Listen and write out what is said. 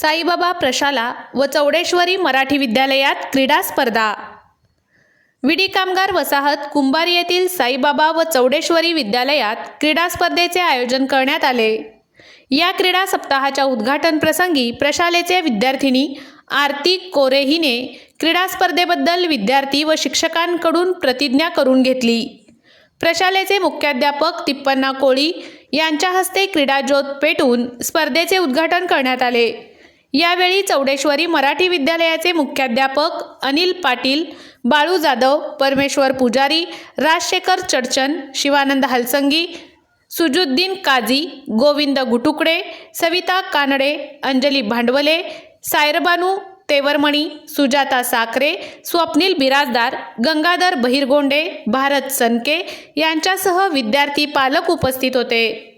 साईबाबा प्रशाला व चौडेश्वरी मराठी विद्यालयात क्रीडा स्पर्धा. विडी कामगार वसाहत कुंभार येथील साईबाबा व चौडेश्वरी विद्यालयात क्रीडा स्पर्धेचे आयोजन करण्यात आले. या क्रीडा सप्ताहाच्या उद्घाटन प्रसंगी प्रशालेचे विद्यार्थिनी आरती कोरे हिने क्रीडा स्पर्धेबद्दल विद्यार्थी व शिक्षकांकडून प्रतिज्ञा करून घेतली. प्रशालेचे मुख्याध्यापक तिप्पन्ना कोळी यांच्या हस्ते क्रीडाज्योत पेटून स्पर्धेचे उद्घाटन करण्यात आले. यावेळी चौडेश्वरी मराठी विद्यालयाचे मुख्याध्यापक अनिल पाटील बाळू जाधव परमेश्वर पुजारी राजशेखर चडचन शिवानंद हलसंगी सुजुद्दीन काझी गोविंद गुटुकडे सविता कानडे अंजली भांडवले सायरबानू तेवरमणी सुजाता साखरे स्वप्नील बिराजदार गंगाधर बहिरगोंडे भारत सनके यांच्यासह विद्यार्थी पालक उपस्थित होते.